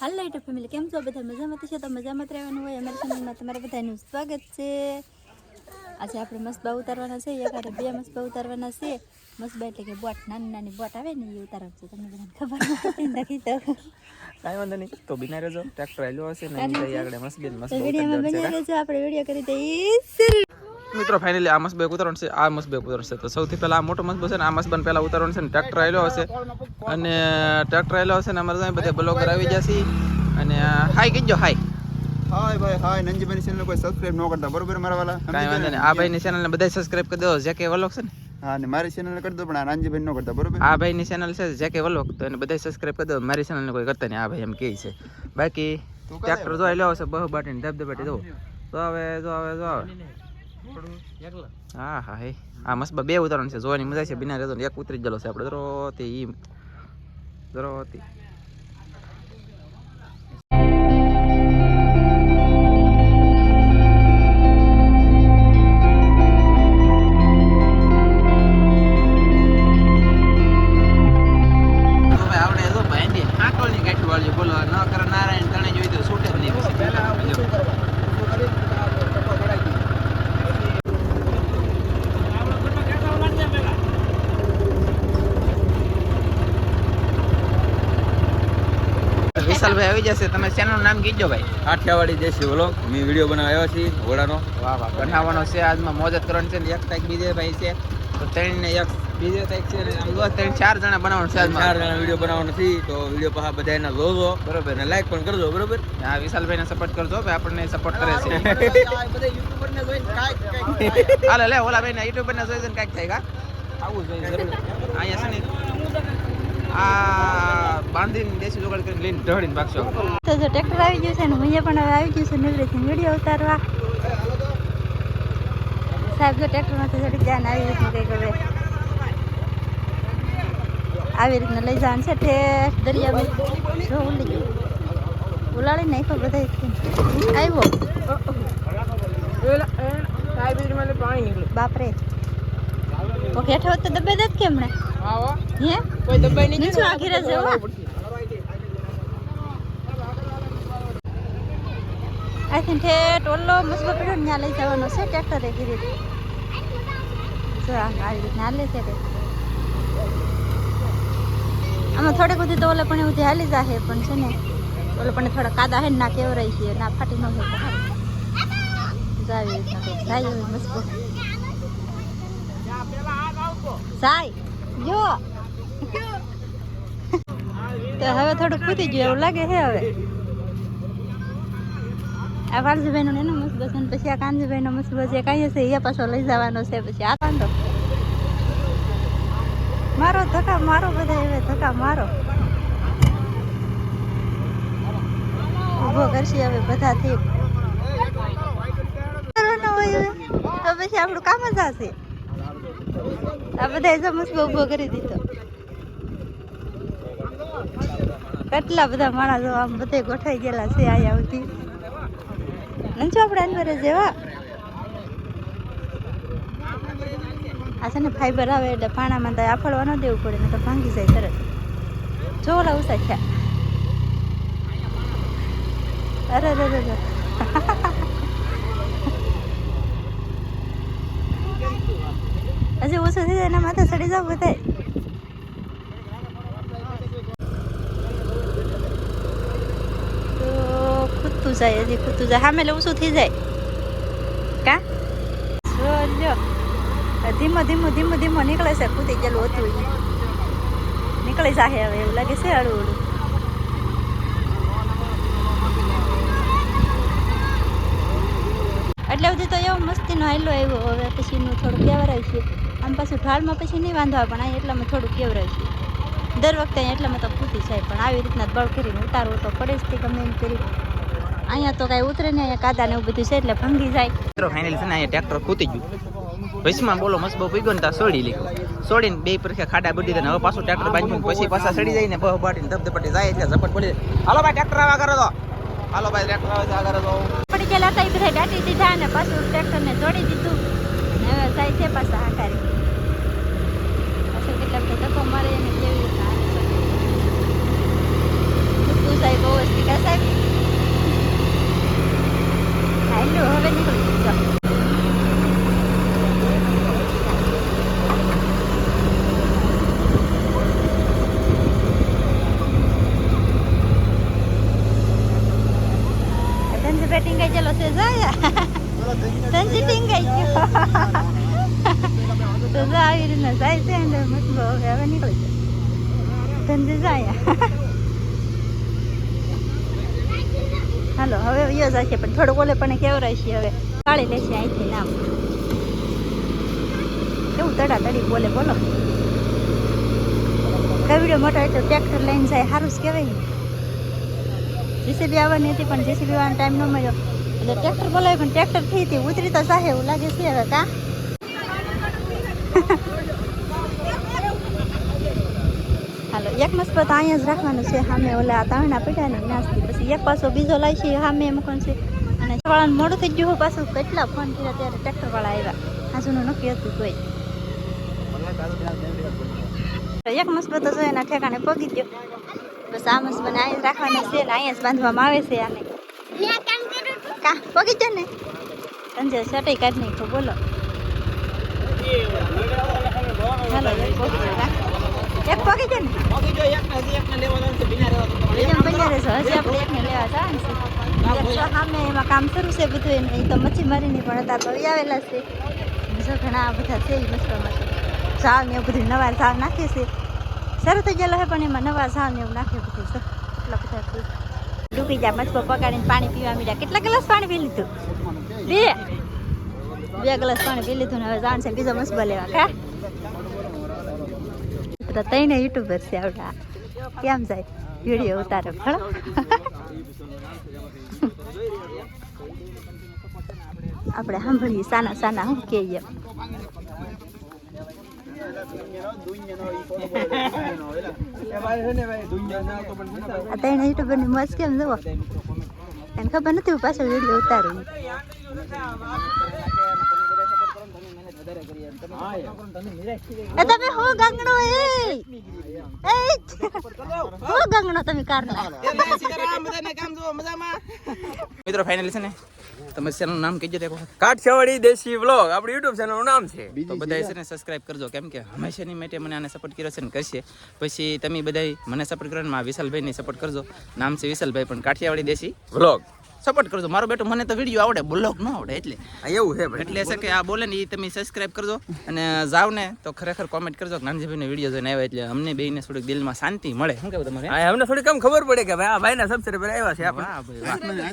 હાલો YouTube family કેમ છો બધા? મજામાં થશે છો? તો મજામાં જ રહેવાનું હોય. અમારી ફેમિલીમાં તમારા બધાનું સ્વાગત છે. આજે આપણે મસ્બા ઉતારવાના છે. એકાદ બે મસ્બા ઉતારવાના છે. મસ્બા એટલે કે બોટ નાની નાની બોટ આવે ને એ ઉતારવા છે. તમને બધાને ખબર નથી તો. કાંઈ વાંધો નહીં. તો બિના રહેજો. ટ્રેક્ટર આવેલો હશે ને આગળ દેવાનું રહેજો. આપણે વીડિયો કરી દઈએ મિત્રો ફાઇનલી આ મસ્ત બે છે. આ મસ્ત બે ઉતારવાનું છે. તો સૌથી પહેલા આ મોટો મસ્ત છે ને આ મસ્ત પહેલાં ઉતારવાનું છે ને ટ્રેક્ટર આવેલો હશે. અને ટ્રેક્ટર આવેલો હશે ને અમારે ત્યાં બધા બ્લોગર આવી જશે અને હાઈ કીજો હાઈ હાય ભાઈ હાય નંજીભાઈ ચેનલ કોઈ સબસ્ક્રાઇબ ન કરતા બરોબર મારા વાલા? કાંઈ વાંધો નહીં. આ ભાઈની ચેનલને બધા સબસ્ક્રાઇબ કરી દો જે કે વલોક છે ને. હા ને મારી ચેનલ કરી દો પણ આ નાનજીભાઈ ન કરતા બરોબર? આ ભાઈની ચેનલ છે જે કે વલોક તો એને બધા સબસ્ક્રાઇબ કરી દો. મારી ચેનલને કોઈ કરતા નહીં. આ ભાઈ એમ કહે છે. બાકી ટ્રેક્ટર જો આવેલો હશે બહુ બાટીને ધબધબાટી જો. તો હવે જો હવે જો હવે હા હા, હે. આ મસ્ત બે ઉતારણ છે. જોવાની મજા છે. બિના રહેતો એક ઉતરી ગયેલો છે આપણે. દરોતી ઈ. દરોતી. આવી જશે. તમે ચેનલનું નામ કીજો ભાઈ? કાઠિયાવાડી દેશી વ્લોગ મેં વીડિયો બનાવ્યો છે ઘોડાનો. વાહ વાહ. બનાવવાનો છે. આજમાં મોજ જ કરવાની છે ને એક તારીખ બીજે ભાઈ છે. તો ત્રણ ને એક બીજે તારીખ છે ને ત્રણ ચાર જણા બનાવવાનું છે ચાર જણા વીડિયો બનાવવાનો છે. તો વીડિયો પાછા બધા એના જોજો. બરોબર. ને લાઈક પણ કરજો બરોબર? હા વિશાલભાઈને સપોર્ટ કરજો. ભાઈ આપણને સપોર્ટ કરે છે. હાલે લે ઓલા ભાઈને યુટ્યુબર ને જોઈ કાંઈક થાય. કા? આવું જોઈએ અહીંયા છે ને. આ બાંધીને દેશી જોગાડ કરીને લઈને ઢળીને ભાગશો. તો જો ટ્રેક્ટર આવી ગયું છે ને હું પણ હવે આવી ગયું છે નીવડેથી વીડિયો ઉતારવા. સાહેબ જો ટ્રેક્ટરમાંથી ચડી જાય ને આવી રીતનું કંઈક હવે આવી રીતના લઈ જવાનું છે. તે દરિયામાં જો ઉલી ગયું ઉલાળી નાખ્યો બધા આવ્યો બાપરે. ઓકે હેઠો તો દબે દત કેમ ને? હે? કોઈ દબાઈ નીચું આખી જવા આઈ થિંક ઠેઠ ઓલો મસલો પડ્યો ને ત્યાં લઈ જવાનો છે ટ્રેક્ટરે જો આમ આવી રીતના હાલે છે આમાં થોડેક સુધી તો ઓલે પણ એવું હાલી જાહે પણ છે ને ઓલે પણ થોડા કાદા હે ના ના કેવરાઈ છે ના ફાટી ન હોય તો સારું. જો આવી રીતના કંઈક જાય મસ્કો. જાય. જો. તો હવે થોડું ખૂટી ગયું એવું લાગે છે હવે. આ વાલજીભાઈ નો એનો મસ્ત બસ પછી આ કાનજીભાઈ નો મસ્ત બસ એ કાંઈ હશે એ પાછો લઈ જવાનો છે, પછી આ કાંદો મારો ધક્કા મારો બધા હવે ધક્કા મારો. ઊભો કરશે હવે બધાથી. કરવાનો તો પછી આપણું કામ જ હશે આ બધા મસ્ત ઊભો કરી દીધો. કેટલા બધા માણસો આમ બધે ગોઠાઈ ગયેલા છે અહીંયા આવતી નંચો આપણે અંદર જેવા. આ છે ને ફાઈબર આવે એટલે પાણામાં તો આફળવા ન દેવું પડે ને તો ભાંગી જાય તરત. જો ઓલા ઉસા થયા અરે અરે અરે. હજી ઓછું થઈ જાય એના માથે ચડી જાવ બધા તો ખૂટતું જાય હજી ખૂટતું જાય. સામે ઓછું થઈ જાય. કા? જો ધીમો ધીમો ધીમો ધીમો નીકળે છે કૂદી ગયેલું હતું. નીકળી જાહે હવે એવું લાગે છે હળવું હળવું એટલે સુધી તો એવો મસ્તીનો હાલો આવ્યો હવે પછીનું થોડું કેવરાય છે. આમ પાછું ઢાળમાં પછી નહીં વાંધો આવે પણ અહીં એટલામાં થોડું કેવરાય છે. દર વખતે એટલામાં તો ખૂટી જાય પણ આવી રીતના બળ કરીને ઉતારવું તો પડે જ તે ગમે એમ કરી. અહીંયા તો કાંઈ ઉતરે ને અહીંયા કાદા ને એવું બધું છે એટલે ભંગી જાય. મિત્રો ફાઇનલ છે ને અહીંયા ટ્રેક્ટર ખૂતી ગયું. વૈશ્વમાં બોલો મસ્ત બહુ પીગો ને ત્યાં સોડી લીધું. સોડીને બે પરખે ખાડા બડી દે હવે પાછું ટ્રેક્ટર બાંધ્યું પછી પાછા સડી જાય ને બહુ બાટીને ધબધપટી જાય એટલે ઝપટ પડી જાય. હાલો ભાઈ ટ્રેક્ટર આવા કરો તો. હાલો ભાઈ ટ્રેક્ટર આવે છે આ કરો તો. પડી ગયેલા હતા એ બધા દાટી દીધા અને પાછું ટ્રેક્ટરને જોડી દીધું. હવે જાય છે પાછા હાકારી પાછું કેટલા બધા ધક્કો મારે એને કેવી સાહેબ બહુ. તું સાહેબ? હેલો, હવે નીકળી ટીંગાઈ ચલો. છે સંજી ટીંગાઈ ગયો. તો આવી રીતના જાય છે મતલબ હવે નીકળી જાય સંજી જાય. હાલો, હવે વયો જશે, પણ થોડુંક ઓલે પણ કેવરાય છે હવે. કાળી લેશે અહીંથી નામ કેવું તડા તડી બોલે. બોલો કવિડો મોટો તો ટ્રેક્ટર લઈને જાય સારું જ કહેવાય. જેસીબી આવવાની હતી, પણ જેસીબી આવવાનો ટાઈમ ન મળ્યો. એટલે ટ્રેક્ટર બોલાવ્યું, પણ ટ્રેક્ટર થઈ હતી, ઉતરી તો સાહે એવું લાગે છે હવે, કા હાલો એક મસ્ત તો અહીંયા જ રાખવાનું છે, સામે ઓલા તાવણા પીઠા ને નાસ્તી. પછી એક પાછો બીજો લાવી છે સામે મૂકવાનું છે. અને વાળાને મોડું થઈ ગયું પાછું કેટલા ફોન કર્યા ત્યારે ટ્રેક્ટરવાળા આવ્યા. આજુનું નક્કી હતું કોઈ. એક મસ્ત તો એના ઠેકાણે પગી ગયો. બસ આ મસ્ત બને અહીંયા રાખવાના છે ને અહીંયા જ બાંધવામાં આવે છે આને. કા, પગી જ ને સંજય સટાઈ કાઢી તો બોલો. હાલો એક પગી જાય કા? એક પગી જાય ને બીજામાં બન્યા રહેશો હજી આપણે એકને લેવા જવાનું છે. સામે એમાં કામ શરૂ છે બધું એને એ તો મચ્છી મારીની પણ હતા તો આવેલા છે. જો ઘણા બધા છે મસ્તમાં ઝાડ ને એવું બધું નવા ઝાડ નાખે છે. શરૂ થઈ ગયેલો છે પણ એમાં નવા ઝાડ ને એવું નાખે બધું છે. એટલા બધા છે. ડૂબી જા મસ્કો પકાડીને પાણી પીવા મીડ્યા. કેટલા ગ્લાસ પાણી પી લીધું? બે. બે ગ્લાસ પાણી પી લીધું ને હવે જાણ છે બીજો મસ્કો લેવા. કા? તો તઈને યુટ્યુબર છે આવડા. કેમ જાય? વીડિયો ઉતારે ખરો આપણે સાંભળીએ, સાના સાના, હું કહીએ. તઈને યુટ્યુબરની મસ્ત કેમ જુઓ? એને ખબર નથી, હું પાછળ વીડિયો ઉતારું. એ તમે હો ગંગણો એ! એ હો ગંગણો તમે કારના મિત્રો ફાઇનલી છે ને? તમે ચેનલનું નામ કહેજો એક વખત. કાઠિયાવાડી દેશી વ્લોગ આપણું યુટ્યુબ ચેનલનું નામ છે. તો બધા છે ને સબસ્ક્રાઇબ કરજો કેમ કે હંમેશાની માટે મને આને સપોર્ટ કર્યો છે ને કરશે. પછી તમે બધા મને સપોર્ટ કરો ને મારા વિશાલભાઈને સપોર્ટ કરજો. નામ છે વિશાલભાઈ પણ કાઠિયાવાડી દેશી વ્લોગ સપોર્ટ કરજો. મારો બેટો મને તો વીડિયો આવડે બ્લોગ ન આવડે એટલે. એવું છે એટલે છે કે આ બોલે ને એ તમે સબસ્ક્રાઇબ કરજો અને જાવ ને તો ખરેખર કોમેન્ટ કરજો કે નાનજીભાઈનો વીડિયો જોઈને આવ્યા એટલે અમને બેયને થોડીક દિલમાં શાંતિ મળે. શું કેવું તમારે? અમને થોડી કમ ખબર પડે કે ભાઈ આ ભાઈના સબસ્ક્રાઈબર આવ્યા છે આપણે.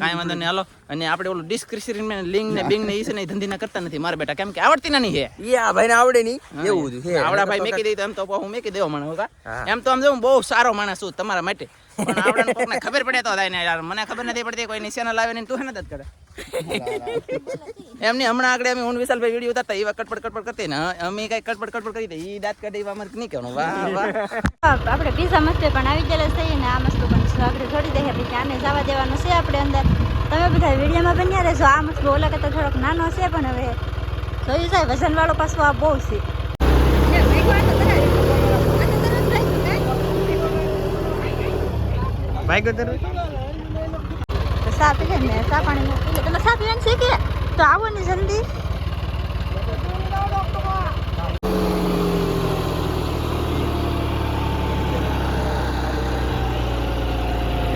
કાંઈ વાંધો નહીં હાલો. અને આપણે ઓલું ડિસ્ક્રિપ્શન લિંક ને બિંગ ને એ છે ને ધંધીના કરતા નથી મારા બેટા. કેમ કે આવડતી નહીં છે. એ આ ભાઈને આવડે નહીં. એવું છે. આવડા ભાઈ મેકી દઈ તો એમ તો હું મેકી દેવો મને એમ તો આમ જો બહુ સારો માણસ છું તમારા માટે. પણ આવડાને કોકને ખબર પડે તો થાય ને યાર. મને ખબર નથી પડતી કોઈ નિશાન લાવે ને તું હે મદદ કરે. એમની હમણાં આગળ અમે હું વિશાલભાઈ વીડિયો ઉતારતા એવા કટપટ કટપટ કરતી ને અમે કઈ કટપટ કટપટ કરી દે. એ દાંત કાઢે એવા અમારે નહીં કહેવાનું. વાહ વાહ. આપણે પીઝા મસ્તે પણ આવી ગયેલા છે ને આ મસ્ત પણ આગળ છોડી દે પછી આને જવા દેવાનું છે આપણે અંદર. તમે બધા વિડીયોમાં બન્યા રહેજો. આ મસ્ત ઓલા કરતા થોડોક નાનો છે પણ હવે. જોયું જાય વજન વાળો પાછો આ બહુ છે. ભાઈ ગદર તો ચા પી લે ને પાણી પી તમે ચા પીવાનું છે તો આવો ને જલ્દી.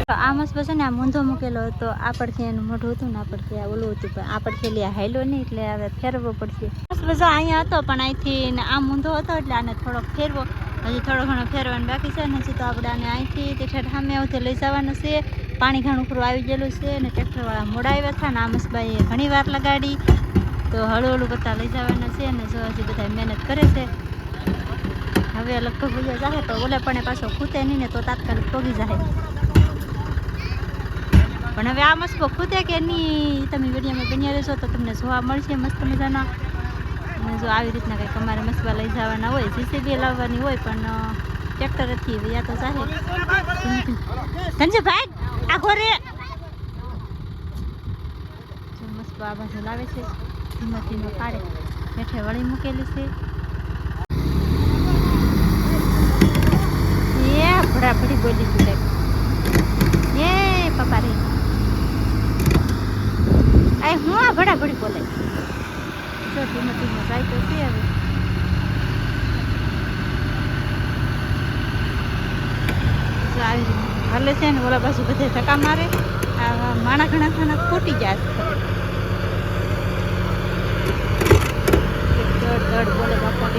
આ મસ્ત ને, આ મૂંધો મૂકેલો હતો. આ પડખે એનું મોઢું હતું ને, આ આ ઓલું હતું. પણ આ પડખે લે હાયલો નહીં, એટલે હવે ફેરવો પડશે. મસ્ત મજા અહીંયા હતો, પણ અહીંથી આ મૂંધો હતો, એટલે આને થોડોક ફેરવો. હજી થોડો ઘણો ફેરવાનું બાકી છે ને હજી તો આપણે આને અહીંથી તે ઠેઠ સામે આવતી લઈ જવાનું છે. પાણી ઘણું ઉપર આવી ગયેલું છે અને ટ્રેક્ટરવાળા મોડા આવ્યા હતા ને આ મસ્તભાઈએ ઘણી વાર લગાડી. તો હળું હળું બધા લઈ જવાના છે અને જો હજી બધા મહેનત કરે છે. હવે લગભગ બીજા જાય તો ઓલે પણ પાછો ખૂતે નહીં ને તો તાત્કાલિક પગી જાય પણ હવે આ મસ્કો ખૂતે કે નહીં, તમે વિડીયોમાં બન્યા રહેશો તો તમને જોવા મળશે મસ્ત મજાના. અને જો આવી રીતના કંઈક અમારે મસવા લઈ જવાના હોય જીસીબી લાવવાની હોય, પણ ટ્રેક્ટરથી યા તો સાહેબ ધનજીભાઈ, આ ઘોરે જો આ બાજુ લાવે છે, ધીમો ધીમો પાડે. હેઠે વળી મૂકેલી છે. એ ભડાભડી બોલી તું. એ પપ્પા રે. આ હું આ ભડાભડી બોલે. જો ધીમો ધીમો જાય તો છે હવે હાલે છે ને ઓલા બાજુ બધે ધક્કા મારે આ માણા ઘણા ખાના ખોટી જાય દડ દડ બોલે બાપા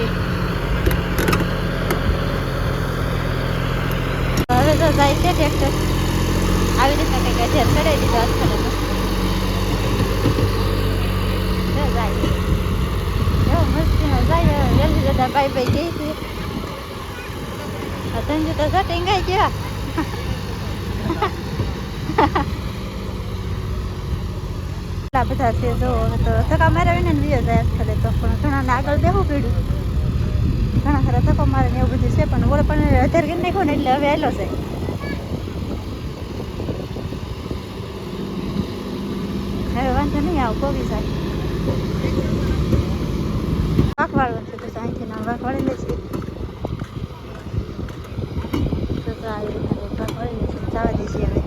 હવે તો જાય છે ટ્રેક્ટર આવી રીતના કંઈક અધ્યાર ચડાવી દીધો આજકાલ જાય એવો મસ્તીમાં જાય જલ્દી જતા બાય બાય જઈ છે સંજુ તો જતી ગાય ગયા એટલા બધા છે જો તો ધક્કા માર્યા વિના ને બીજો જાય સ્થળે તો પણ ઘણાને આગળ બેવું પડ્યું ઘણા ખરા ધક્કો મારે ને એવું બધું છે પણ ઓળે પણ અધાર કરી નાખ્યો ને એટલે હવે આવેલો છે હવે વાંધો નહીં આવ કોવી સાહેબ વાળવાનું છે તો અહીંથી ના વાંક વાળી લેશે તો રીતના કંઈક વાંક વાળી લેશે જવા દઈશું હવે.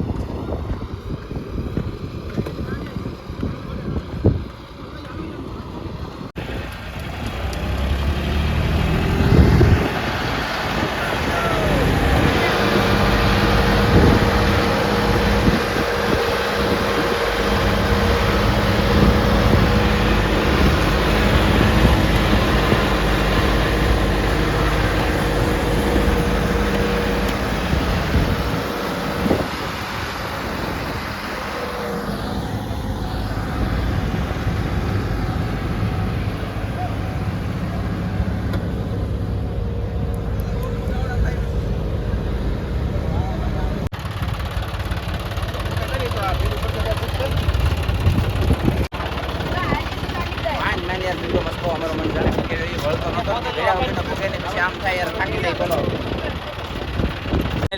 Thank you.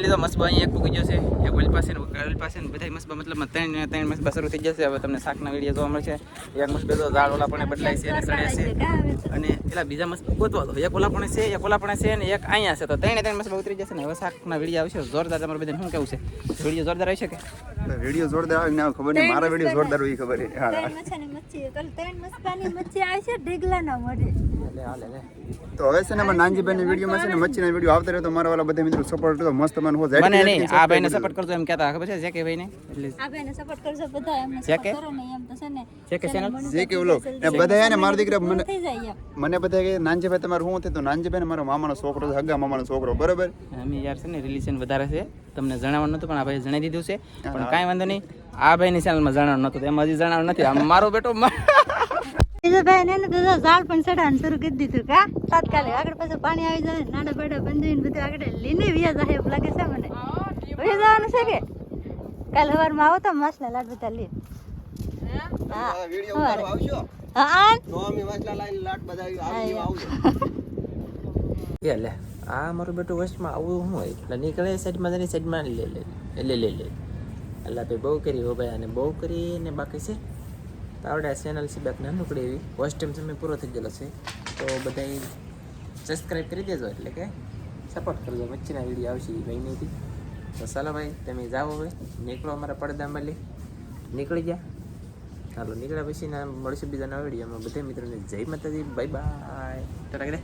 લીધો મસબા અહીંયા એક પૂકી જશે. એક ઓલ પાસે ને ઓલ પાસે ને બધા મસબા મતલબ ત્રણ ત્રણ મસબા શરૂ થઈ જશે. હવે તમને શાકના વીડિયો જોવા મળશે. એક મસબે તો ઝાડ ઓલા પણ બદલાય છે અને સડે છે. અને પેલા બીજા મસ્ત ગોતવા દો. એક ઓલા પણ છે એક ઓલા પણ છે ને એક અહીંયા છે. તો ત્રણે ત્રણ મસ્ત ઉતરી જશે ને હવે શાકના વીડિયો આવશે. જોરદાર તમારે બધાને શું કેવું છે? વીડિયો જોરદાર આવી શકે વીડિયો જોરદાર આવે ને ખબર નહીં. મારા વીડિયો જોરદાર હોય એ ખબર નહીં. હા. ત્રણ મચ્છાની મચ્છી. ત્રણ મસ્કાની મચ્છી આવે છે ઢીગલાના મોઢે. લે તો હવે છે ને અમારા નાનજીભાઈની વિડીયોમાં છે ને મચ્છીના વીડિયો આવતા રહે તો મારા વાળા બધા મિત્રો સપોર્ટ કરો. મસ્ત મને હો મને નહીં આ ભાઈને સપોર્ટ કરજો એમ કહેતા ખબર છે? જે કે ભાઈને એટલે આ ભાઈને સપોર્ટ કરજો બધા એમ છે કે? કરો ને એમ તો છે ને. છે કે channel? જે કે ઓલો ને બધા હે ને મારા દીકરા મને થઈ જાય મને બધા કે નાનજીભાઈ તમારું શું થયું તો નાનજી ભાઈ મારો મામાનો છોકરો છે હગા મામાનો છોકરો બરાબર? અમે યાર છે ને રિલેશન વધારે છે. તમને જણાવવાનું નતું પણ આ ભાઈ જણાવી દીધું છે. પણ કાંઈ વાંધો નહીં આ ભાઈની ચેનલમાં જણાવવાનું નતું એમ હજી જણાવવાનું નથી. આમ મારો બેટો મા- ને તો ઝાડ પણ ચડાવવાનું શરૂ કરી દીધું કા તાત્કાલિક આગળ પાછું પાણી આવી જાય નાના બાડા બંધીને બધું આગળ લઈને વ્યા જાય એવું લાગે છે મને. વ્યા જવાનું છે કે? કાલ સવારમાં આવો તો મસલા લાડ બધા લે હા સવારે. હા આન? એ લે આ મારું બેટું વચમાં આવું શું હોય? એટલે નીકળે સાઈડમાં જઈને સાઈડમાં લે લે લે લે લે એટલે ભાઈ બહુ કરી હો ભાઈ અને બહુ કરી ને બાકી છે? તો આવડે ચેનલ છે બેક નાનકડી એવી. ફર્સ્ટ ટાઈમ સમય પૂરો થઈ ગયેલો છે. તો બધા સબસ્ક્રાઈબ કરી દેજો એટલે કે સપોર્ટ કરજો. મચ્છીના વીડિયો આવશે એ ભાઈ નહીં તો ચાલો ભાઈ, તમે જાઓ હવે. નીકળો અમારા પડદા મળી નીકળી ગયા. ચાલો નીકળ્યા પછી મળશે બીજાના વિડીયોમાં બધા મિત્રોને જય માતાજી. બાય બાય ટાટા કરે